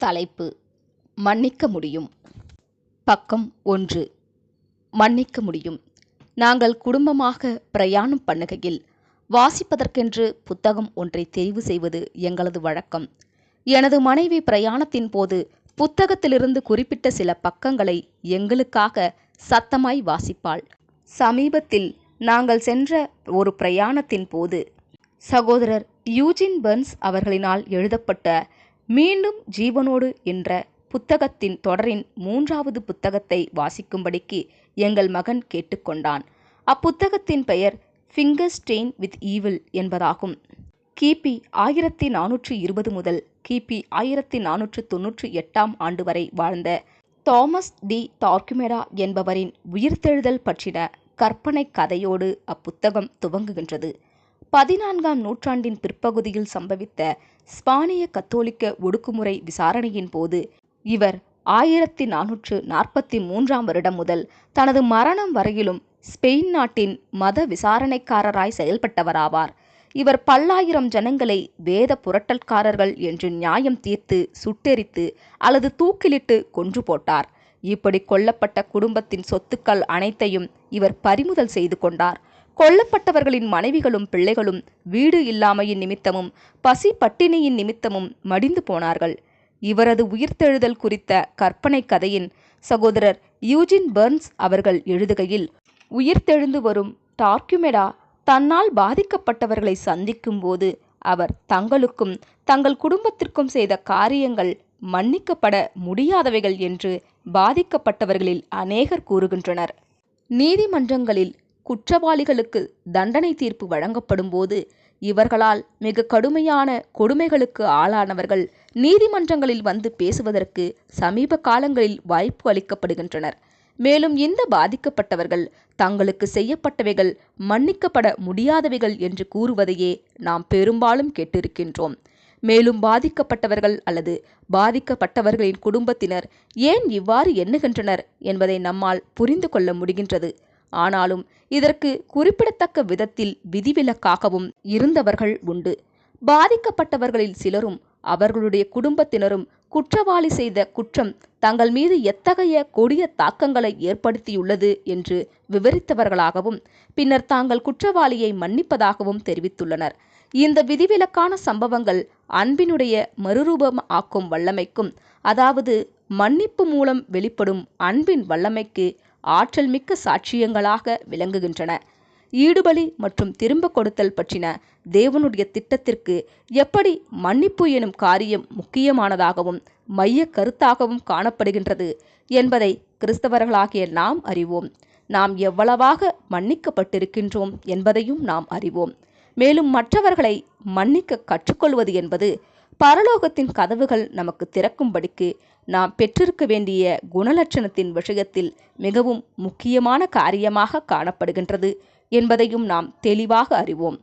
தலைப்பு மன்னிக்க முடியும். பக்கம் ஒன்று. மன்னிக்க முடியும். நாங்கள் குடும்பமாக பிரயாணம் பண்ணுகையில் வாசிப்பதற்கென்று புத்தகம் ஒன்றை தெரிவு செய்வது எங்களது வழக்கம். எனது மனைவி பிரயாணத்தின் போது புத்தகத்திலிருந்து குறிப்பிட்ட சில பக்கங்களை எங்களுக்காக சத்தமாய் வாசிப்பாள். சமீபத்தில் நாங்கள் சென்ற ஒரு பிரயாணத்தின் போது சகோதரர் யூஜின் பர்ன்ஸ் அவர்களினால் எழுதப்பட்ட மீண்டும் ஜீவனோடு என்ற புத்தகத்தின் தொடரின் மூன்றாவது புத்தகத்தை வாசிக்கும்படிக்கு எங்கள் மகன் கேட்டுக்கொண்டான். அப்புத்தகத்தின் பெயர் ஃபிங்கர் ஸ்டெயின் வித் ஈவில் என்பதாகும். கிபி ஆயிரத்தி நானூற்று இருபது முதல் கிபி ஆயிரத்தி நானூற்று தொன்னூற்றி எட்டாம் ஆண்டு வரை வாழ்ந்த தாமஸ் டி டார்குமெடா என்பவரின் உயிர்த்தெழுதல் பற்றின கற்பனை கதையோடு அப்புத்தகம் துவங்குகின்றது. பதினான்காம் நூற்றாண்டின் பிற்பகுதியில் சம்பவித்த ஸ்பானிய கத்தோலிக்க ஒடுக்குமுறை விசாரணையின் போது இவர் ஆயிரத்தி நானூற்று நாற்பத்தி மூன்றாம் வருடம் முதல் தனது மரணம் வரையிலும் ஸ்பெயின் நாட்டின் மத விசாரணைக்காரராய் செயல்பட்டவராவார். இவர் பல்லாயிரம் ஜனங்களை வேத புரட்டல்காரர்கள் என்று நியாயம் தீர்த்து சுட்டெரித்து அல்லது தூக்கிலிட்டு கொன்று போட்டார். இப்படி கொல்லப்பட்ட குடும்பத்தின் சொத்துக்கள் அனைத்தையும் இவர் பறிமுதல் செய்து கொண்டார். கொல்லப்பட்டவர்களின் மனைவிகளும் பிள்ளைகளும் வீடு இல்லாமையின் நிமித்தமும் பசி பட்டினியின் நிமித்தமும் மடிந்து போனார்கள். இவரது உயிர்த்தெழுதல் குறித்த கற்பனை கதையின் சகோதரர் யூஜின் பர்ன்ஸ் அவர்கள் எழுதுகையில் உயிர்த்தெழுந்து வரும் டார்குமெடா தன்னால் பாதிக்கப்பட்டவர்களை சந்திக்கும் போது அவர் தங்களுக்கும் தங்கள் குடும்பத்திற்கும் செய்த காரியங்கள் மன்னிக்கப்பட முடியாதவைகள் என்று பாதிக்கப்பட்டவர்களில் அநேகர் கூறுகின்றனர். நீதிமன்றங்களில் குற்றவாளிகளுக்கு தண்டனை தீர்ப்பு வழங்கப்படும் போது இவர்களால் மிக கடுமையான கொடுமைகளுக்கு ஆளானவர்கள் நீதிமன்றங்களில் வந்து பேசுவதற்கு சமீப காலங்களில் வாய்ப்பு அளிக்கப்படுகின்றனர். மேலும் இந்த பாதிக்கப்பட்டவர்கள் தங்களுக்கு செய்யப்பட்டவைகள் மன்னிக்கப்பட முடியாதவைகள் என்று கூறுவதையே நாம் பெரும்பாலும் கேட்டிருக்கின்றோம். மேலும் பாதிக்கப்பட்டவர்கள் அல்லது பாதிக்கப்பட்டவர்களின் குடும்பத்தினர் ஏன் இவ்வாறு எண்ணுகின்றனர் என்பதை நம்மால் புரிந்து கொள்ள முடிகின்றது. ஆனாலும் இதற்கு குறிப்பிடத்தக்க விதத்தில் விதிவிலக்காகவும் இருந்தவர்கள் உண்டு. பாதிக்கப்பட்டவர்களில் சிலரும் அவர்களுடைய குடும்பத்தினரும் குற்றவாளி செய்த குற்றம் தங்கள் மீது எத்தகைய கொடிய தாக்கங்களை ஏற்படுத்தியுள்ளது என்று விவரித்தவர்களாகவும் பின்னர் தாங்கள் குற்றவாளியை மன்னிப்பதாகவும் தெரிவித்துள்ளனர். இந்த விதிவிலக்கான சம்பவங்கள் அன்பினுடைய மறுரூபம் ஆக்கும் வல்லமைக்கும் அதாவது மன்னிப்பு மூலம் வெளிப்படும் அன்பின் வல்லமைக்கு ஆற்றல் மிக்க சாட்சியங்களாக விளங்குகின்றன. ஈடுபலி மற்றும் திரும்ப கொடுத்தல் பற்றின தேவனுடைய திட்டத்திற்கு எப்படி மன்னிப்பு எனும் காரியம் முக்கியமானதாகவும் மைய கருத்தாகவும் காணப்படுகின்றது என்பதை கிறிஸ்தவர்களாகிய நாம் அறிவோம். நாம் எவ்வளவாக மன்னிக்கப்பட்டிருக்கின்றோம் என்பதையும் நாம் அறிவோம். மேலும் மற்றவர்களை மன்னிக்க கற்றுக்கொள்வது என்பது பரலோகத்தின் கதவுகள் நமக்கு திறக்கும்படிக்கு நாம் பெற்றிருக்க வேண்டிய குணலட்சணத்தின் விஷயத்தில் மிகவும் முக்கியமான காரியமாக காணப்படுகின்றது என்பதையும் நாம் தெளிவாக அறிவோம்.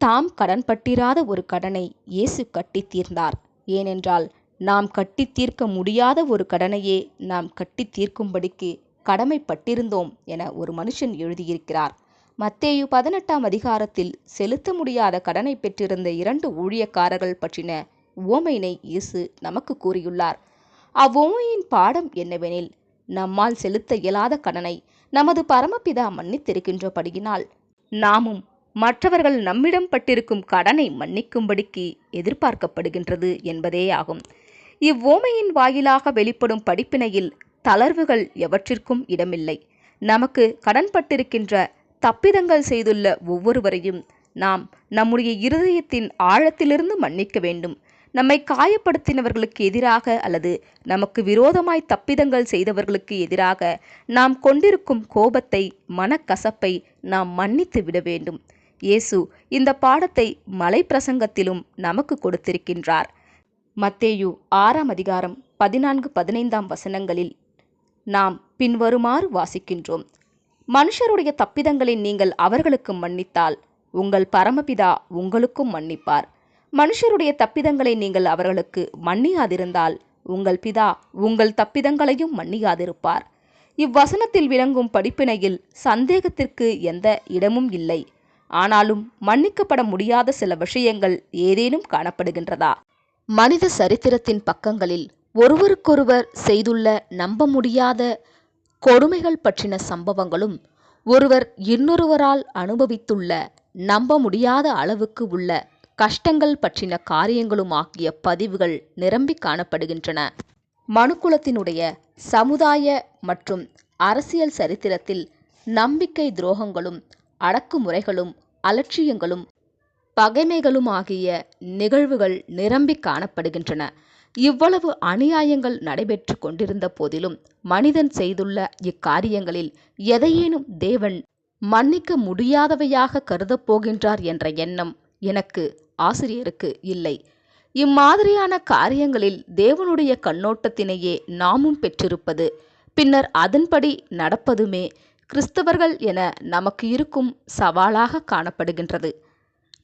தாம் கடன்பட்டிராத ஒரு கடனை இயேசு கட்டி தீர்ந்தார். ஏனென்றால் நாம் கட்டி தீர்க்க முடியாத ஒரு கடனையே நாம் கட்டி தீர்க்கும்படிக்கு கடமைப்பட்டிருந்தோம் என ஒரு மனுஷன் எழுதியிருக்கிறார். மத்தேயு பதினெட்டாம் அதிகாரத்தில் செலுத்த முடியாத கடனை பெற்றிருந்த இரண்டு ஊழியக்காரர்கள் பற்றின உவமையினை இயேசு நமக்கு கூறியுள்ளார். அவ்வோமையின் பாடம் என்னவெனில் நம்மால் செலுத்த இயலாத கடனை நமது பரமபிதா மன்னித்திருக்கின்றபடியினால் நாமும் மற்றவர்கள் நம்மிடம் பட்டிருக்கும் கடனை மன்னிக்கும்படிக்கு எதிர்பார்க்கப்படுகின்றது என்பதேயாகும். இவ்வோமையின் வாயிலாக வெளிப்படும் படிப்பினையில் தளர்வுகள் எவற்றிற்கும் இடமில்லை. நமக்கு கடன்பட்டிருக்கின்ற தப்பிதங்கள் செய்துள்ள ஒவ்வொருவரையும் நாம் நம்முடைய இருதயத்தின் ஆழத்திலிருந்து மன்னிக்க வேண்டும். நம்மை காயப்படுத்தினவர்களுக்கு எதிராக அல்லது நமக்கு விரோதமாய் தப்பிதங்கள் செய்தவர்களுக்கு எதிராக நாம் கொண்டிருக்கும் கோபத்தை மனக்கசப்பை நாம் மன்னித்து விட வேண்டும். இயேசு இந்த பாடத்தை மலை பிரசங்கத்திலும் நமக்கு கொடுத்திருக்கின்றார். மத்தேயு ஆறாம் அதிகாரம் பதினான்கு பதினைந்தாம் வசனங்களில் நாம் பின்வருமாறு வாசிக்கின்றோம். மனுஷருடைய தப்பிதங்களை நீங்கள் அவர்களுக்கு மன்னித்தால் உங்கள் பரமபிதா உங்களுக்கும் மன்னிப்பார். மனுஷருடைய தப்பிதங்களை நீங்கள் அவர்களுக்கு மன்னியாதிருந்தால் உங்கள் பிதா உங்கள் தப்பிதங்களையும் மன்னியாதிருப்பார். இவ்வசனத்தில் விளங்கும் படிப்பினையில் சந்தேகத்திற்கு எந்த இடமும் இல்லை. ஆனாலும் மன்னிக்கப்பட முடியாத சில விஷயங்கள் ஏதேனும் காணப்படுகின்றதா? மனித சரித்திரத்தின் பக்கங்களில் ஒருவருக்கொருவர் செய்துள்ள நம்ப முடியாத கொடுமைகள் பற்றின சம்பவங்களும் ஒருவர் இன்னொருவரால் அனுபவித்துள்ள நம்ப முடியாத அளவுக்கு உள்ள கஷ்டங்கள் பற்றின காரியங்களும் ஆகிய பதிவுகள் நிரம்பி காணப்படுகின்றன. மனுக்குலத்தினுடைய சமுதாய மற்றும் அரசியல் சரித்திரத்தில் நம்பிக்கை துரோகங்களும் அடக்குமுறைகளும் அலட்சியங்களும் பகைமைகளும் ஆகிய நிகழ்வுகள் நிரம்பி காணப்படுகின்றன. இவ்வளவு அநியாயங்கள் நடைபெற்று கொண்டிருந்த போதிலும் மனிதன் செய்துள்ள இக்காரியங்களில் எதையேனும் தேவன் மன்னிக்க முடியாதவையாக கருதப் போகின்றார் என்ற எண்ணம் எனக்கு ஆசிரியருக்கு இல்லை. இம்மாதிரியான காரியங்களில் தேவனுடைய கண்ணோட்டத்தினையே நாமும் பெற்றிருப்பது பின்னர் அதன்படி நடப்பதுமே கிறிஸ்தவர்கள் என நமக்கு இருக்கும் சவாலாக காணப்படுகின்றது.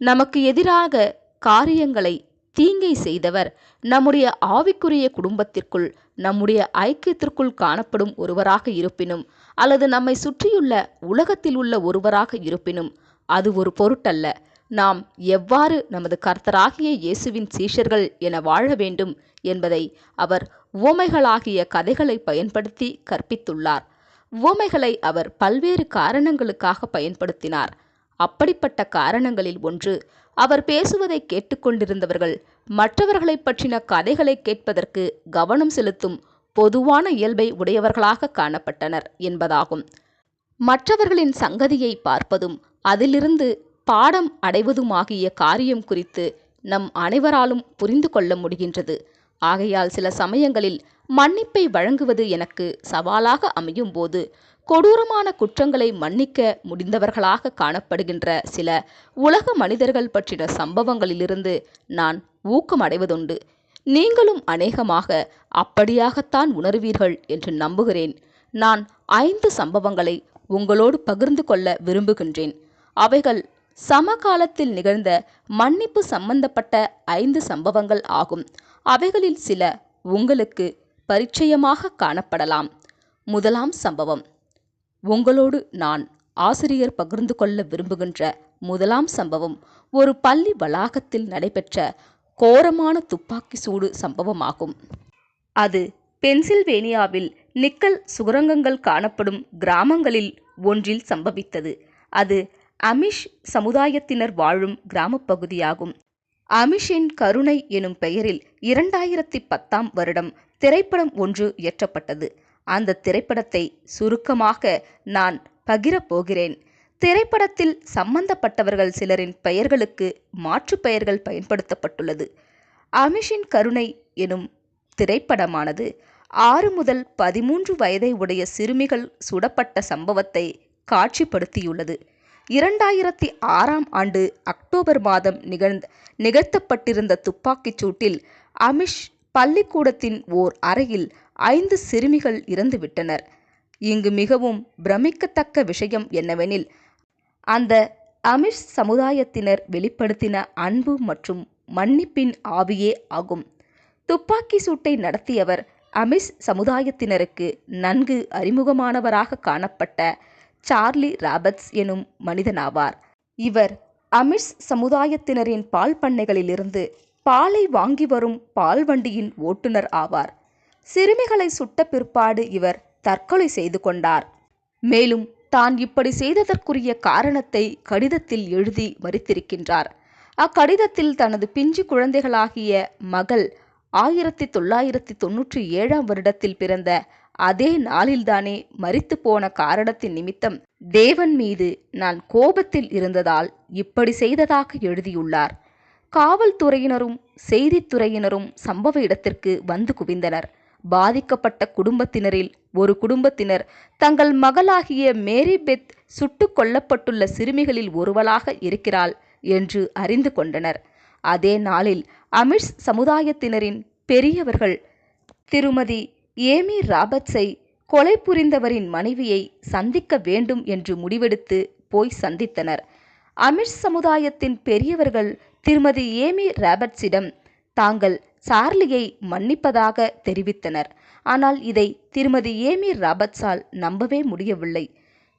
நமக்கு எதிராக காரியங்களை தீங்கை செய்தவர் நம்முடைய ஆவிக்குரிய குடும்பத்திற்குள் நம்முடைய ஐக்கியத்திற்குள் காணப்படும் ஒருவராக இருப்பினும் அல்லது நம்மை சுற்றியுள்ள உலகத்தில் உள்ள ஒருவராக இருப்பினும் அது ஒரு பொருட்டல்ல. நாம் எவ்வாறு நமது கர்த்தராகிய இயேசுவின் சீஷர்கள் என வாழ வேண்டும் என்பதை அவர் உவமைகளாகிய கதைகளை பயன்படுத்தி கற்பித்துள்ளார். உவமைகளை அவர் பல்வேறு காரணங்களுக்காக பயன்படுத்தினார். அப்படிப்பட்ட காரணங்களில் ஒன்று அவர் பேசுவதை கேட்டுக்கொண்டிருந்தவர்கள் மற்றவர்களைப் பற்றின கதைகளை கேட்பதற்கு கவனம் செலுத்தும் பொதுவான இயல்பை உடையவர்களாக காணப்பட்டனர் என்பதாகும். மற்றவர்களின் சங்கதியை பார்ப்பதும் அதிலிருந்து பாடம் அடைவதுமாகிய காரியம் குறித்து நம் அனைவராலும் புரிந்து கொள்ள முடிகின்றது. ஆகையால் சில சமயங்களில் மன்னிப்பை வழங்குவது எனக்கு சவாலாக அமையும் போது கொடூரமான குற்றங்களை மன்னிக்க முடிந்தவர்களாக காணப்படுகின்ற சில உலக மனிதர்கள் பற்றின சம்பவங்களிலிருந்து நான் ஊக்கம் அடைவதுண்டு நீங்களும் அநேகமாக அப்படியாகத்தான் உணர்வீர்கள் என்று நம்புகிறேன். நான் ஐந்து சம்பவங்களை உங்களோடு பகிர்ந்து கொள்ள விரும்புகின்றேன். அவைகள் சமகாலத்தில் நிகழ்ந்த மன்னிப்பு சம்பந்தப்பட்ட ஐந்து சம்பவங்கள் ஆகும். அவைகளில் சில உங்களுக்கு பரிச்சயமாக காணப்படலாம். முதலாம் சம்பவம். உங்களோடு நான் ஆசிரியர் பகிர்ந்து கொள்ள விரும்புகின்ற முதலாம் சம்பவம் ஒரு பள்ளி வளாகத்தில் நடைபெற்ற கோரமான துப்பாக்கி சூடு சம்பவமாகும். அது பென்சில்வேனியாவில் நிக்கல் சுரங்கங்கள் காணப்படும் கிராமங்களில் ஒன்றில் சம்பவித்தது. அது அமிஷ் சமுதாயத்தினர் வாழும் கிராமப் பகுதியாகும் அமிஷின் கருணை எனும் பெயரில் இரண்டாயிரத்தி பத்தாம் வருடம் திரைப்படம் ஒன்று இயற்றப்பட்டது. அந்த திரைப்படத்தை சுருக்கமாக நான் பகிரப்போகிறேன். திரைப்படத்தில் சம்பந்தப்பட்டவர்கள் சிலரின் பெயர்களுக்கு மாற்றுப் பெயர்கள் பயன்படுத்தப்பட்டுள்ளது. அமிஷின் கருணை எனும் திரைப்படமானது ஆறு முதல் பதிமூன்று வயதை உடைய சிறுமிகள் சுடப்பட்ட சம்பவத்தை காட்சிப்படுத்தியுள்ளது. இரண்டாயிரத்தி ஆறாம் ஆண்டு அக்டோபர் மாதம் நிகழ்ந்த நிகழ்த்தப்பட்டிருந்த துப்பாக்கிச் சூட்டில் அமிஷ் பள்ளிக்கூடத்தின் ஓர் அறையில் ஐந்து சிறுமிகள் இறந்துவிட்டனர். இங்கு மிகவும் பிரமிக்கத்தக்க விஷயம் என்னவெனில் அந்த அமிஷ் சமுதாயத்தினர் வெளிப்படுத்தின அன்பு மற்றும் மன்னிப்பின் ஆவியே ஆகும். துப்பாக்கி சூட்டை நடத்தியவர் அமிஷ் சமுதாயத்தினருக்கு நன்கு அறிமுகமானவராக காணப்பட்ட சார்லி ராபர்ட்ஸ் எனும் மனிதனாவார். இவர் அமிஷ் சமுதாயத்தினரின் பால் பண்ணைகளிலிருந்து பாலை வாங்கி வரும் பால் வண்டியின் ஓட்டுநர் ஆவார். சிறுமிகளை சுட்ட பிற்பாடு இவர் தற்கொலை செய்து கொண்டார். மேலும் தான் இப்படி செய்ததற்குரிய காரணத்தை கடிதத்தில் எழுதி மறித்திருக்கின்றார். அக்கடிதத்தில் தனது பிஞ்சு குழந்தைகளாகிய மகள் ஆயிரத்தி தொள்ளாயிரத்தி தொன்னூற்றி ஏழாம் வருடத்தில் பிறந்த அதே நாளில்தானே மறித்து போன காரணத்தின் நிமித்தம் தேவன் மீது நான் கோபத்தில் இருந்ததால் இப்படி செய்ததாக எழுதியுள்ளார். காவல்துறையினரும் செய்தித்துறையினரும் சம்பவ இடத்திற்கு வந்து குவிந்தனர். பாதிக்கப்பட்ட குடும்பத்தினரில் ஒரு குடும்பத்தினர் தங்கள் மகளாகிய மேரி பெத் சுட்டு கொல்லப்பட்டுள்ள சிறுமிகளில் ஒருவளாக இருக்கிறாள் என்று அறிந்து கொண்டனர். அதே நாளில் அமிஷ் சமுதாயத்தினரின் பெரியவர்கள் திருமதி ஏமி ராபர்ட்ஸை கொலை புரிந்தவரின் மனைவியை சந்திக்க வேண்டும் என்று முடிவெடுத்து போய் சந்தித்தனர். அமிஷ் சமுதாயத்தின் பெரியவர்கள் திருமதி ஏமி ராபர்ட்ஸிடம் தாங்கள் சார்லியை மன்னிப்பதாக தெரிவித்தனர். ஆனால் இதை திருமதி ஏமி ராபர்ட்ஸால் நம்பவே முடியவில்லை.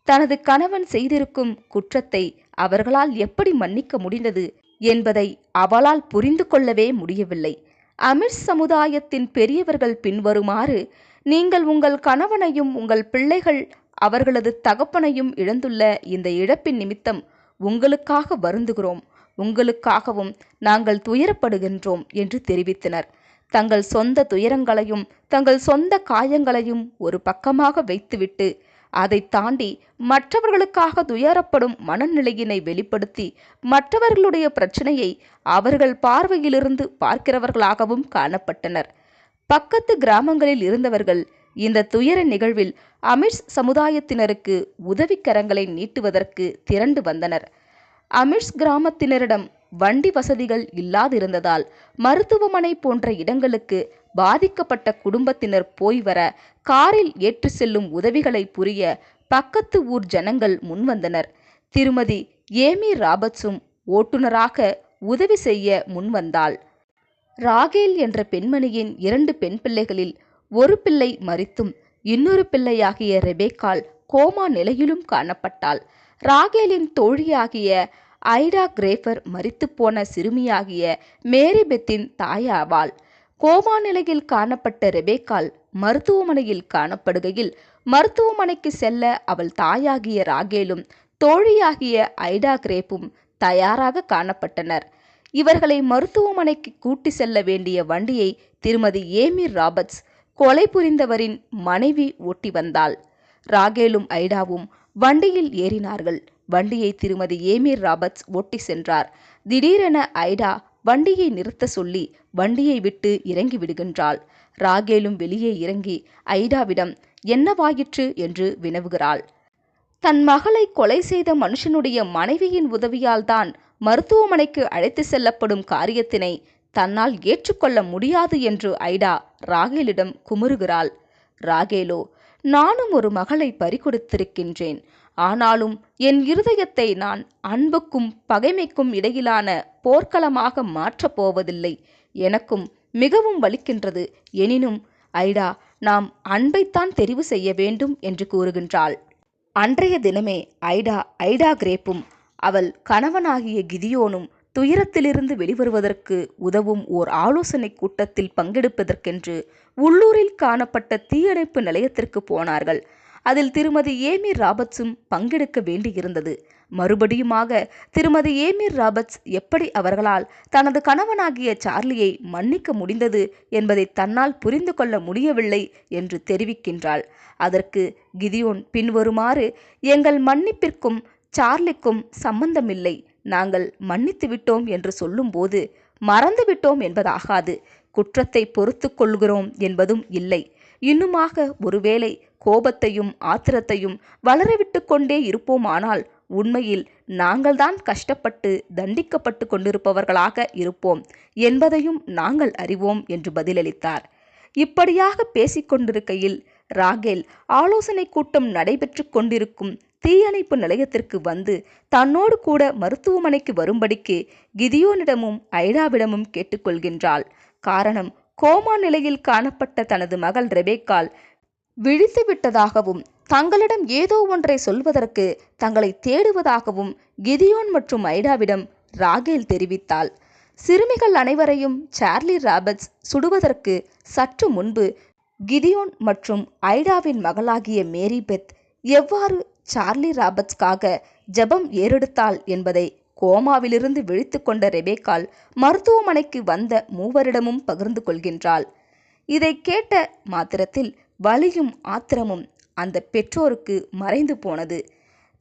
தனது கணவன் செய்திருக்கும் குற்றத்தை அவர்களால் எப்படி மன்னிக்க முடிந்தது என்பதை அவளால் புரிந்து கொள்ளவே முடியவில்லை. அமிர் சமுதாயத்தின் பெரியவர்கள் பின்வருமாறு நீங்கள் உங்கள் கணவனையும் உங்கள் பிள்ளைகள் அவர்களது தகப்பனையும் இழந்துள்ள இந்த இழப்பின் நிமித்தம் உங்களுக்காக வருந்துகிறோம். உங்களுக்காகவும் நாங்கள் துயரப்படுகின்றோம் என்று தெரிவித்தனர். தங்கள் சொந்த துயரங்களையும் தங்கள் சொந்த காயங்களையும் ஒரு பக்கமாக வைத்துவிட்டு அதை தாண்டி மற்றவர்களுக்காக துயரப்படும் மனநிலையினை வெளிப்படுத்தி மற்றவர்களுடைய பிரச்சனையை அவர்கள் பார்வையிலிருந்து பார்க்கிறவர்களாகவும் காணப்பட்டனர். பக்கத்து கிராமங்களில் இருந்தவர்கள் இந்த துயர நிகழ்வில் அமிர்ஸ் சமுதாயத்தினருக்கு உதவிக்கரங்களை நீட்டுவதற்கு திரண்டு வந்தனர். அமிர்ஸ் கிராமத்தினரிடம் வண்டி வசதிகள் இல்லாதிருந்ததால் மருத்துவமனை போன்ற இடங்களுக்கு பாதிக்கப்பட்ட குடும்பத்தினர் போய் வர காரில் ஏற்றி செல்லும் உதவிகளை புரிய பக்கத்து ஊர் ஜனங்கள் முன்வந்தனர். திருமதி ஏமி ராபர்ட்ஸும் ஓட்டுநராக உதவி செய்ய முன்வந்தாள். ராகேல் என்ற பெண்மணியின் இரண்டு பெண் பிள்ளைகளில் ஒரு பிள்ளை மறித்தும் இன்னொரு பிள்ளையாகிய ரெபேக்கால் கோமா நிலையிலும் காணப்பட்டாள். ராகேலின் தோழியாகிய ஐடா கிரேஃபர் மரித்துப்போன சிறுமியாகிய மேரிபெத்தின் தாயாவாள். கோமா நிலையில் காணப்பட்ட ரெபேக்கால் மருத்துவமனையில் காணப்படுகையில் மருத்துவமனைக்கு செல்ல அவள் தாயாகிய ராகேலும் தோழியாகிய ஐடா கிரேப்பும் தயாராக காணப்பட்டனர். இவர்களை மருத்துவமனைக்கு கூட்டி செல்ல வேண்டிய வண்டியை திருமதி ஏமி ராபர்ட்ஸ் கொலை புரிந்தவரின் மனைவி ஓட்டி வந்தாள். ராகேலும் ஐடாவும் வண்டியில் ஏறினார்கள். வண்டியை திருமதி ஏமீர் ராபர்ட்ஸ் ஓட்டி சென்றார். திடீரென ஐடா வண்டியை நிறுத்த சொல்லி வண்டியை விட்டு இறங்கி விடுகின்றாள். ராகேலும் வெளியே இறங்கி ஐடாவிடம் என்னவாயிற்று? என்று வினவுகிறாள். தன் மகளை கொலை செய்த மனுஷனுடைய மனைவியின் உதவியால்தான் மருத்துவமனைக்கு அழைத்து செல்லப்படும் காரியத்தினை தன்னால் ஏற்றுக்கொள்ள முடியாது என்று ஐடா ராகேலிடம் குமுறுகிறாள். ராகேலோ நானும் ஒரு மகளை பறிகொடுத்திருக்கின்றேன். ஆனாலும் என் இருதயத்தை நான் அன்புக்கும் பகைமைக்கும் இடையிலான போர்க்களமாக மாற்றப் போவதில்லை. எனக்கும் மிகவும் வலிக்கின்றது. எனினும் ஐடா நாம் அன்பைத்தான் தெரிவு செய்ய வேண்டும் என்று கூறுகின்றாள். அன்றைய தினமே ஐடா ஐடா கிரேப்பும் அவள் கணவனாகிய கிதியோனும் துயரத்திலிருந்து வெளிவருவதற்கு உதவும் ஓர் ஆலோசனை கூட்டத்தில் பங்கெடுப்பதற்கென்று உள்ளூரில் காணப்பட்ட தீயணைப்பு நிலையத்திற்கு போனார்கள். அதில் திருமதி ஏமி ராபர்ட்ஸும் பங்கெடுக்க வேண்டியிருந்தது. மறுபடியுமாக திருமதி ஏமீர் ராபர்ட்ஸ் எப்படி அவர்களால் தனது கணவனாகிய சார்லியை மன்னிக்க முடிந்தது என்பதை தன்னால் புரிந்து கொள்ள முடியவில்லை என்று தெரிவிக்கின்றாள். அதற்கு கிதியோன் பின்வருமாறு எங்கள் மன்னிப்பிற்கும் சார்லிக்கும் சம்பந்தமில்லை. நாங்கள் மன்னித்து விட்டோம் என்று சொல்லும்போது மறந்து விட்டோம் என்பதாகாது. குற்றத்தை பொறுத்து கொள்கிறோம் என்பதும் இல்லை. இன்னுமாக ஒருவேளை கோபத்தையும் ஆத்திரத்தையும் வளரவிட்டு கொண்டே இருப்போமானால் உண்மையில் நாங்கள்தான் கஷ்டப்பட்டு தண்டிக்கப்பட்டு கொண்டிருப்பவர்களாக இருப்போம் என்பதையும் நாங்கள் அறிவோம் என்று பதிலளித்தார். இப்படியாக பேசிக்கொண்டிருக்கையில் ராகேல் ஆலோசனை கூட்டம் நடைபெற்று கொண்டிருக்கும் தீயணைப்பு நிலையத்திற்கு வந்து தன்னோடு கூட மருத்துவமனைக்கு வரும்படிக்கு கிதியோனிடமும் ஐடாவிடமும் கேட்டுக்கொள்கின்றாள். காரணம் கோமா நிலையில் காணப்பட்ட தனது மகள் ரெபேக்கால் விழித்து விட்டதாகவும் தங்களிடம் ஏதோ ஒன்றை சொல்வதற்கு தங்களை தேடுவதாகவும் கிதியோன் மற்றும் ஐடாவிடம் ராகேல் தெரிவித்தாள். சிறுமிகள் அனைவரையும் சார்லி ராபர்ட்ஸ் சுடுவதற்கு சற்று முன்பு கிதியோன் மற்றும் ஐடாவின் மகளாகிய மேரி பெத் எவ்வாறு சார்லி ராபர்ட்ஸ்க்காக ஜெபம் ஏறெடுத்தாள் என்பதை கோமாவிலிருந்து விழித்து கொண்ட ரெபேக்கால் மருத்துவமனைக்கு வந்த மூவரிடமும் பகிர்ந்து கொள்கின்றாள். இதை கேட்ட மாத்திரத்தில் வலியும் ஆத்திரமும் அந்த பெற்றோருக்கு மறைந்து போனது.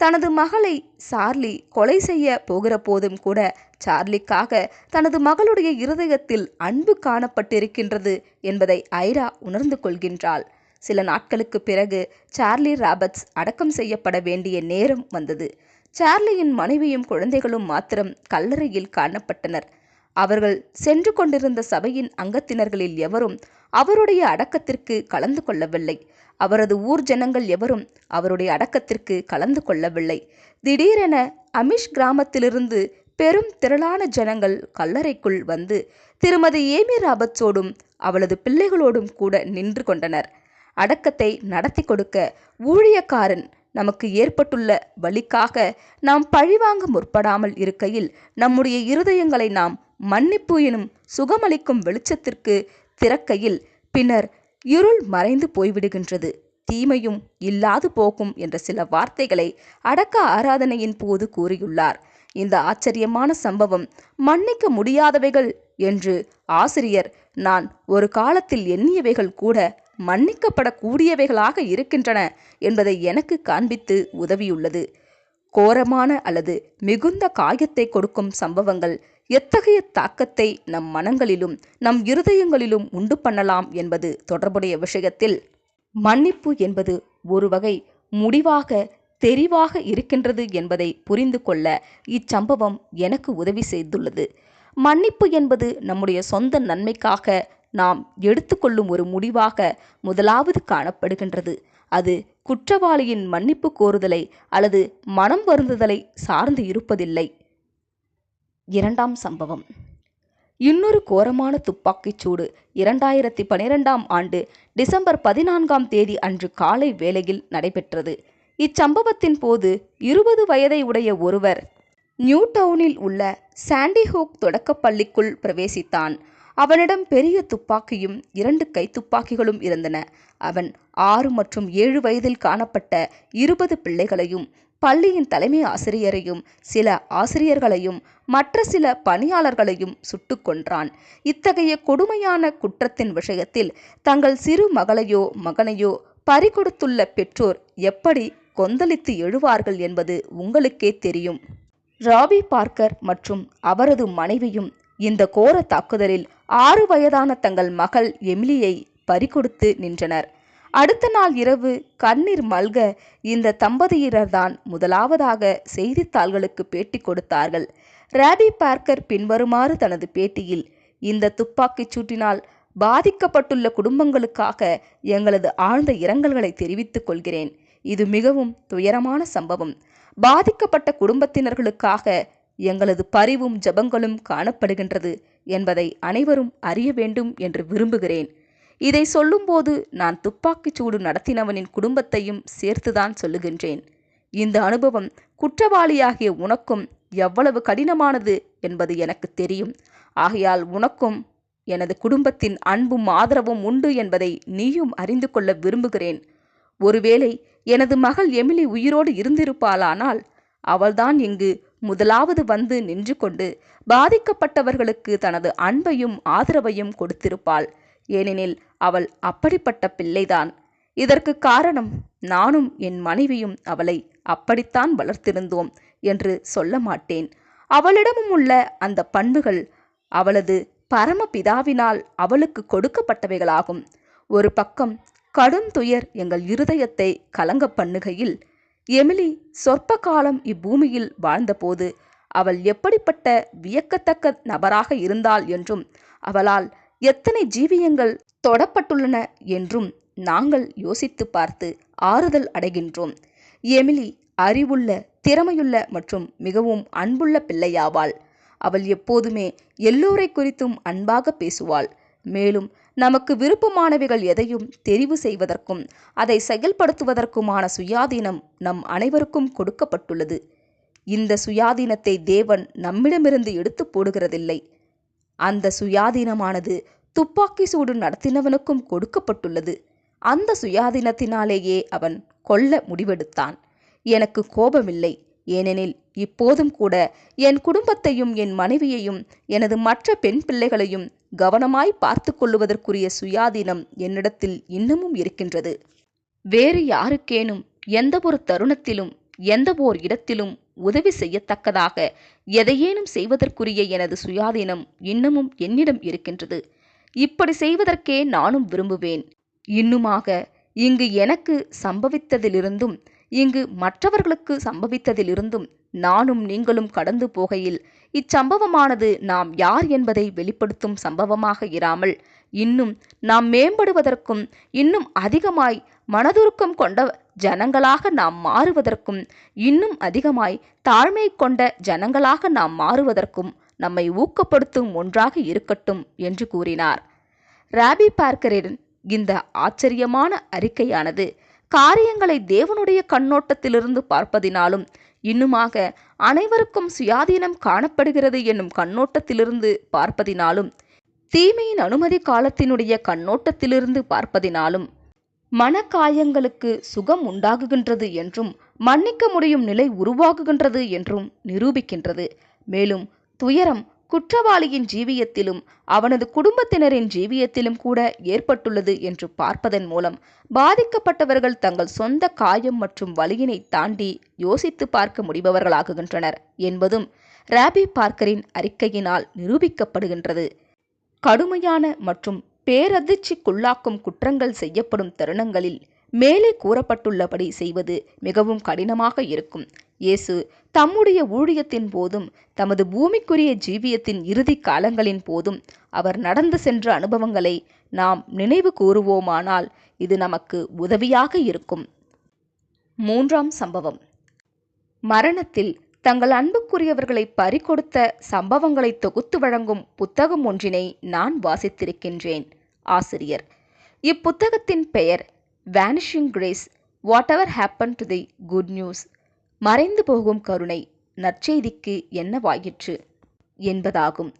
தனது மகளை சார்லி கொலை செய்ய போகிற போதும் கூட சார்லிக்காக தனது மகளுடைய இருதயத்தில் அன்பு காணப்பட்டிருக்கின்றது என்பதை ஐரா உணர்ந்து கொள்கின்றாள். சில நாட்களுக்கு பிறகு சார்லி ராபர்ட்ஸ் அடக்கம் செய்யப்பட வேண்டிய நேரம் வந்தது. சார்லியின் மனைவியும் குழந்தைகளும் மாத்திரம் கல்லறையில் காணப்பட்டனர். அவர்கள் சென்று கொண்டிருந்த சபையின் அங்கத்தினர்களில் எவரும் அவருடைய அடக்கத்திற்கு கலந்து கொள்ளவில்லை. அவரது ஊர் ஜனங்கள் எவரும் அவருடைய அடக்கத்திற்கு கலந்து கொள்ளவில்லை. திடீரென அமிஷ் கிராமத்திலிருந்து பெரும் திரளான ஜனங்கள் கல்லறைக்குள் வந்து திருமதி ஏமி ராபத்ஸோடும் அவளது பிள்ளைகளோடும் கூட நின்று கொண்டனர். அடக்கத்தை நடத்தி கொடுக்க ஊழியக்காரன் நமக்கு ஏற்பட்டுள்ள வழிக்காக நாம் பழிவாங்க முற்படாமல் இருக்கையில் நம்முடைய இருதயங்களை நாம் மன்னிப்பு எனும் சுகமளிக்கும் வெளிச்சத்திற்கு திறக்கையில் பின்னர் இருள் மறைந்து போய்விடுகின்றது. தீமையும் இல்லாது போகும் என்ற சில வார்த்தைகளை அடக்க ஆராதனையின் போது கூறியுள்ளார். இந்த ஆச்சரியமான சம்பவம் மன்னிக்க முடியாதவைகள் என்று ஆசிரியர் நான் ஒரு காலத்தில் எண்ணியவைகள் கூட மன்னிக்கப்படக்கூடியவைகளாக இருக்கின்றன என்பதை எனக்கு காண்பித்து உதவியுள்ளது. கோரமான அல்லது மிகுந்த காயத்தை கொடுக்கும் சம்பவங்கள் எத்தகைய தாக்கத்தை நம் மனங்களிலும் நம் இருதயங்களிலும் உண்டு பண்ணலாம் என்பது தொடர்புடைய விஷயத்தில் மன்னிப்பு என்பது ஒரு வகை முடிவாக தெரிவாக இருக்கின்றது என்பதை புரிந்து கொள்ள இச்சம்பவம் எனக்கு உதவி செய்துள்ளது. மன்னிப்பு என்பது நம்முடைய சொந்த நன்மைக்காக நாம் எடுத்துக்கொள்ளும் ஒரு முடிவாக முதலாவது காணப்படுகின்றது. அது குற்றவாளியின் மன்னிப்பு கோருதலை அல்லது மனம் வருந்துதலை சார்ந்து இருப்பதில்லை. இரண்டாம் சம்பவம். இன்னொரு கோரமான துப்பாக்கிச் சூடு இரண்டாயிரத்தி பனிரெண்டாம் ஆண்டு டிசம்பர் பதினான்காம் தேதி அன்று காலை வேளையில் நடைபெற்றது. இச்சம்பவத்தின் போது இருபது வயதை உடைய ஒருவர் நியூ டவுனில் உள்ள சாண்டிஹோக் தொடக்கப் பள்ளிக்குள் பிரவேசித்தான். அவனிடம் பெரிய துப்பாக்கியும் இரண்டு கைத்துப்பாக்கிகளும் இருந்தன. அவன் ஆறு மற்றும் ஏழு வயதில் காணப்பட்ட இருபது பிள்ளைகளையும் பள்ளியின் தலைமை ஆசிரியரையும் சில ஆசிரியர்களையும் மற்ற சில பணியாளர்களையும் சுட்டு கொன்றான். இத்தகைய கொடுமையான குற்றத்தின் விஷயத்தில் தங்கள் சிறு மகளையோ மகனையோ பறிகொடுத்துள்ள பெற்றோர் எப்படி கொந்தளித்து எழுவார்கள் என்பது உங்களுக்கே தெரியும். ராபி பார்க்கர் மற்றும் அவரது மனைவியும் இந்த கோர தாக்குதலில் ஆறு வயதான தங்கள் மகள் எமிலியை பறிகொடுத்து நின்றனர். அடுத்த நாள் இரவு கண்ணீர் மல்க இந்த தம்பதியினர்தான் முதலாவதாக செய்தித்தாள்களுக்கு பேட்டி கொடுத்தார்கள். ராபி பார்க்கர் பின்வருமாறு தனது பேட்டியில் இந்த துப்பாக்கிச் சூட்டினால் பாதிக்கப்பட்டுள்ள குடும்பங்களுக்காக எங்களது ஆழ்ந்த இரங்கல்களை தெரிவித்துக் கொள்கிறேன். இது மிகவும் துயரமான சம்பவம். பாதிக்கப்பட்ட குடும்பத்தினர்களுக்காக எங்களது பரிவும் ஜபங்களும் காணப்படுகின்றது என்பதை அனைவரும் அறிய வேண்டும் என்று விரும்புகிறேன். இதை சொல்லும்போது நான் துப்பாக்கிச் சூடு நடத்தினவனின் குடும்பத்தையும் சேர்த்துதான் சொல்லுகின்றேன். இந்த அனுபவம் குற்றவாளியாகிய உனக்கும் எவ்வளவு கடினமானது என்பது எனக்கு தெரியும். ஆகையால் உனக்கும் எனது குடும்பத்தின் அன்பும் ஆதரவும் உண்டு என்பதை நீயும் அறிந்து கொள்ள விரும்புகிறேன். ஒருவேளை எனது மகள் எமிலி உயிரோடு இருந்திருப்பாளானால் அவள்தான் இங்கு முதலாவது வந்து நின்று கொண்டு பாதிக்கப்பட்டவர்களுக்கு தனது அன்பையும் ஆதரவையும் கொடுத்திருப்பாள். ஏனெனில் அவள் அப்படிப்பட்ட பிள்ளைதான். இதற்கு காரணம் நானும் என் மனைவியும் அவளை அப்படித்தான் வளர்த்திருந்தோம் என்று சொல்ல மாட்டேன். அவளிடமும் உள்ள அந்த பண்புகள் அவளது பரமபிதாவினால் அவளுக்கு கொடுக்கப்பட்டவைகளாகும். ஒரு பக்கம் கடும் துயர் எங்கள் இருதயத்தை கலங்க பண்ணுகையில் எமிலி சொற்ப காலம் இப்பூமியில் வாழ்ந்தபோது அவள் எப்படிப்பட்ட வியக்கத்தக்க நபராக இருந்தாள் என்றும் அவளால் எத்தனை ஜீவியங்கள் தொடப்பட்டுள்ளன என்றும் நாங்கள் யோசித்து பார்த்து ஆறுதல் அடைகின்றோம். எமிலி அறிவுள்ள திறமையுள்ள மற்றும் மிகவும் அன்புள்ள பிள்ளையாவாள். அவள் எப்போதுமே எல்லோரை குறித்தும் அன்பாக பேசுவாள். மேலும் நமக்கு விருப்பமானவைகள் எதையும் தெரிவு செய்வதற்கும் அதை செயல்படுத்துவதற்குமான சுயாதீனம் நம் அனைவருக்கும் கொடுக்கப்பட்டுள்ளது. இந்த சுயாதீனத்தை தேவன் நம்மிடமிருந்து எடுத்து போடுகிறதில்லை. அந்த சுயாதீனமானது துப்பாக்கி சூடு நடத்தினவனுக்கும் கொடுக்கப்பட்டுள்ளது. அந்த சுயாதீனத்தினாலேயே அவன் கொல்ல முடிவெடுத்தான். எனக்கு கோபமில்லை. ஏனெனில் இப்போதும் கூட என் குடும்பத்தையும் என் மனைவியையும் எனது மற்ற பெண் பிள்ளைகளையும் கவனமாய் பார்த்து கொள்ளுவதற்குரிய சுயாதீனம் என்னிடத்தில் இன்னமும் இருக்கின்றது. வேறு யாருக்கேனும் எந்த ஒரு தருணத்திலும் எந்த ஓர் இடத்திலும் உதவி செய்யத்தக்கதாக எதையேனும் செய்வதற்குரிய எனது சுயாதீனம் இன்னமும் என்னிடம் இருக்கின்றது. இப்படி செய்வதற்கே நானும் விரும்புவேன். இன்னுமாக இங்கு எனக்கு சம்பவித்ததிலிருந்தும் இங்கு மற்றவர்களுக்கு சம்பவித்ததிலிருந்தும் நானும் நீங்களும் கடந்து போகையில் இச்சம்பவமானது நாம் யார் என்பதை வெளிப்படுத்தும் சம்பவமாக இராமல் இன்னும் நாம் மேம்படுவதற்கும் இன்னும் அதிகமாய் மனதுருக்கம் கொண்ட ஜனங்களாக நாம் மாறுவதற்கும் இன்னும் அதிகமாய் தாழ்மை கொண்ட ஜனங்களாக நாம் மாறுவதற்கும் நம்மை ஊக்கப்படுத்தும் ஒன்றாக இருக்கட்டும் என்று கூறினார். ராபி பார்க்கரின் இந்த ஆச்சரியமான அறிக்கையானது காரியங்களை தேவனுடைய கண்ணோட்டத்திலிருந்து பார்ப்பதினாலும் இன்னுமாக அனைவருக்கும் சுயாதீனம் காணப்படுகிறது என்னும் கண்ணோட்டத்திலிருந்து பார்ப்பதினாலும் தீமையின் அனுமதி காலத்தினுடைய கண்ணோட்டத்திலிருந்து பார்ப்பதினாலும் மனக்காயங்களுக்கு சுகம் உண்டாகுகின்றது என்றும் மன்னிக்க முடியும் நிலை உருவாகுகின்றது என்றும் நிரூபிக்கின்றது. மேலும் துயரம் குற்றவாளியின் ஜீவியத்திலும் அவனது குடும்பத்தினரின் ஜீவியத்திலும் கூட ஏற்பட்டுள்ளது என்று பார்ப்பதன் மூலம் பாதிக்கப்பட்டவர்கள் தங்கள் சொந்த காயம் மற்றும் வலியினை தாண்டி யோசித்து பார்க்க முடிபவர்களாகுகின்றனர் என்பதும் ராபி பார்க்கரின் அறிக்கையினால் நிரூபிக்கப்படுகின்றது. கடுமையான மற்றும் பேரதிர்ச்சிக்குள்ளாக்கும் குற்றங்கள் செய்யப்படும் தருணங்களில் மேலே கூறப்பட்டுள்ளபடி செய்வது மிகவும் கடினமாக இருக்கும். இயேசு தம்முடைய ஊழியத்தின் போதும் தமது பூமிக்குரிய ஜீவியத்தின் இறுதி காலங்களின் போதும் அவர் நடந்து சென்ற அனுபவங்களை நாம் நினைவு கூறுவோமானால் இது நமக்கு உதவியாக இருக்கும். மூன்றாம் சம்பவம். மரணத்தில் தங்கள் அன்புக்குரியவர்களை பறிகொடுத்த சம்பவங்களை தொகுத்து வழங்கும் புத்தகம் ஒன்றினை நான் வாசித்திருக்கின்றேன். ஆசிரியர். இப்புத்தகத்தின் பெயர் vanishing grace whatever happen to the good news மறைந்து போகும் கருணை நற்செய்திக்கு என்னவாயிற்று? என்பதாகும்.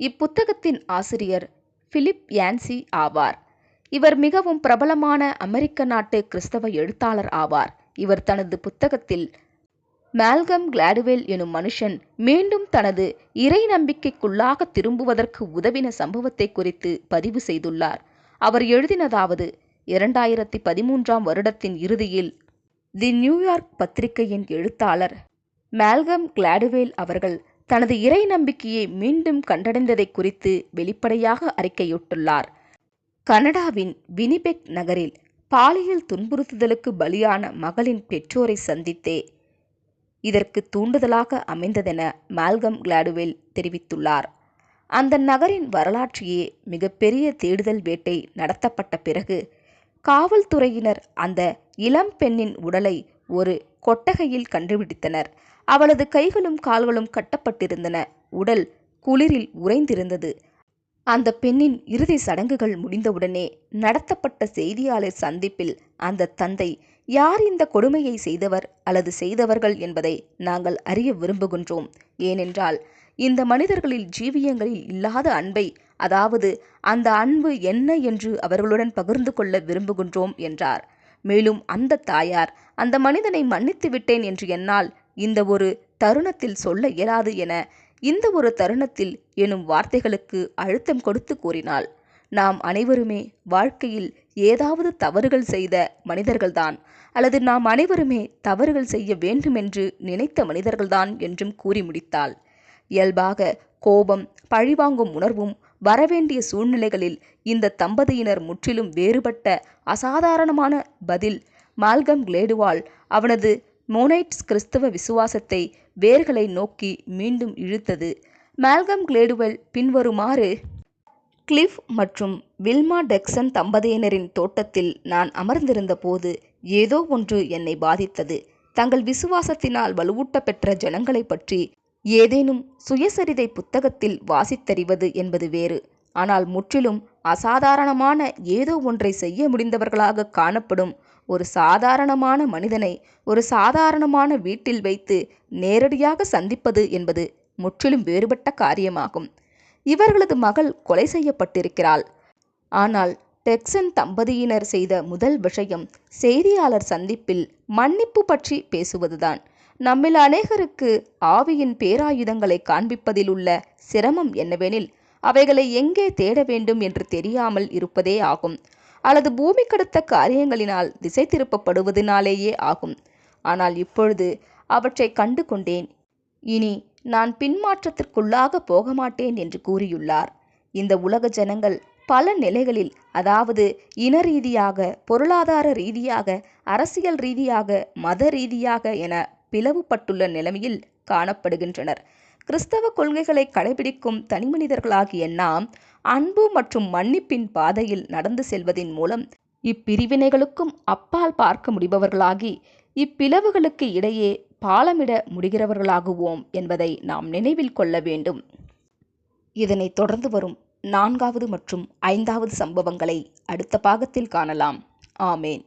இப்புத்தகத்தின் ஆசிரியர் பிலிப் யான்சி ஆவார். இவர் மிகவும் பிரபலமான அமெரிக்க நாட்டு கிறிஸ்தவ எழுத்தாளர் ஆவார். இவர் தனது புத்தகத்தில் மேல்கம் கிளாடுவேல் எனும் மனுஷன் மீண்டும் தனது இறை நம்பிக்கைக்குள்ளாக திரும்புவதற்கு உதவின சம்பவத்தை குறித்து பதிவு செய்துள்ளார். அவர் எழுதினதாவது இரண்டாயிரத்தி பதிமூன்றாம் வருடத்தின் இறுதியில் தி நியூயார்க் பத்திரிகையின் எழுத்தாளர் மேல்கம் கிளாடுவேல் அவர்கள் தனது இறை நம்பிக்கையை மீண்டும் கண்டடைந்ததை குறித்து வெளிப்படையாக அறிக்கையிட்டுள்ளார். கனடாவின் வினிபெக் நகரில் பாலியல் துன்புறுத்துதலுக்கு பலியான மகளின் பெற்றோரை சந்தித்தே இதற்கு தூண்டுதலாக அமைந்ததென மால்கம் கிளாடுவேல் தெரிவித்துள்ளார். அந்த நகரின் வரலாற்றையே மிகப்பெரிய தேடுதல் வேட்டை நடத்தப்பட்ட பிறகு காவல்துறையினர் அந்த இளம் பெண்ணின் உடலை ஒரு கொட்டகையில் கண்டுபிடித்தனர். அவளது கைகளும் கால்களும் கட்டப்பட்டிருந்தன. உடல் குளிரில் உறைந்திருந்தது. அந்த பெண்ணின் இறுதி சடங்குகள் முடிந்தவுடனே நடத்தப்பட்ட செய்தியாளர் சந்திப்பில் அந்த தந்தை யார் இந்த கொடுமையை செய்தவர் அல்லது செய்தவர்கள் என்பதை நாங்கள் அறிய விரும்புகின்றோம். ஏனென்றால் இந்த மனிதர்களில் ஜீவியங்களில் இல்லாத அன்பை அதாவது அந்த அன்பு என்ன என்று அவர்களுடன் பகிர்ந்து கொள்ள விரும்புகின்றோம் என்றார். மேலும் அந்த தாயார் அந்த மனிதனை மன்னித்து விட்டேன் என்று என்னால் இந்த ஒரு தருணத்தில் சொல்ல இயலாது என இந்த ஒரு தருணத்தில் எனும் வார்த்தைகளுக்கு அழுத்தம் கொடுத்து கூறினாள். நாம் அனைவருமே வாழ்க்கையில் ஏதாவது தவறுகள் செய்த மனிதர்கள்தான். அல்லது நாம் அனைவருமே தவறுகள் செய்ய வேண்டுமென்று நினைத்த மனிதர்கள்தான் என்றும் கூறி முடித்தாள். இயல்பாக கோபம் பழிவாங்கும் உணர்வும் வரவேண்டிய சூழ்நிலைகளில் இந்த தம்பதியினர் முற்றிலும் வேறுபட்ட அசாதாரணமான பதில் மால்கம் கிளேடுவால் அவனது மோனைட்ஸ் கிறிஸ்தவ விசுவாசத்தை வேர்களை நோக்கி மீண்டும் இழுத்தது. மால்கம் கிளேடுவல் பின்வருமாறு கிளிஃப் மற்றும் வில்மா டெக்சன் தம்பதியினரின் தோட்டத்தில் நான் அமர்ந்திருந்த போது ஏதோ ஒன்று என்னை பாதித்தது. தங்கள் விசுவாசத்தினால் வலுவூட்ட பெற்ற ஜனங்களைப் பற்றி ஏதேனும் சுயசரிதை புத்தகத்தில் வாசித்தறிவது என்பது வேறு. ஆனால் முற்றிலும் அசாதாரணமான ஏதோ ஒன்றை செய்ய முடிந்தவர்களாக காணப்படும் ஒரு சாதாரணமான மனிதனை ஒரு சாதாரணமான வீட்டில் வைத்து நேரடியாக சந்திப்பது என்பது முற்றிலும் வேறுபட்ட காரியமாகும். இவர்களது மகள் கொலை செய்யப்பட்டிருக்கிறாள். ஆனால் டெக்சன் தம்பதியினர் செய்த முதல் விஷயம் செய்தியாளர் சந்திப்பில் மன்னிப்பு பற்றி பேசுவதுதான். நம்மில் அநேகருக்கு ஆவியின் பேராயுதங்களை காண்பிப்பதில் உள்ள சிரமம் என்னவெனில் அவைகளை எங்கே தேட வேண்டும் என்று தெரியாமல் இருப்பதே ஆகும். அல்லது பூமி கடத்த காரியங்களினால் திசை திருப்பப்படுவதனாலேயே ஆகும். ஆனால் இப்பொழுது அவற்றை கண்டு கொண்டேன் இனி நான் பின்மாற்றத்திற்குள்ளாக போக மாட்டேன் என்று கூறியுள்ளார். இந்த உலக ஜனங்கள் பல நிலைகளில் அதாவது இன ரீதியாக பொருளாதார ரீதியாக அரசியல் ரீதியாக மத ரீதியாக என பிளவுபட்டுள்ள நிலைமையில் காணப்படுகின்றனர். கிறிஸ்தவ கொள்கைகளை கடைபிடிக்கும் தனிமனிதர்களாகிய நாம் அன்பு மற்றும் மன்னிப்பின் பாதையில் நடந்து செல்வதின் மூலம் இப்பிரிவினைகளுக்கும் அப்பால் பார்க்க முடிபவர்களாகி இப்பிளவுகளுக்கு இடையே பாலமிட முடிகிறவர்களாகுவோம் என்பதை நாம் நினைவில் கொள்ள வேண்டும். இதனைத் தொடர்ந்து வரும் நான்காவது மற்றும் ஐந்தாவது சம்பவங்களை அடுத்த பாகத்தில் காணலாம். ஆமேன்.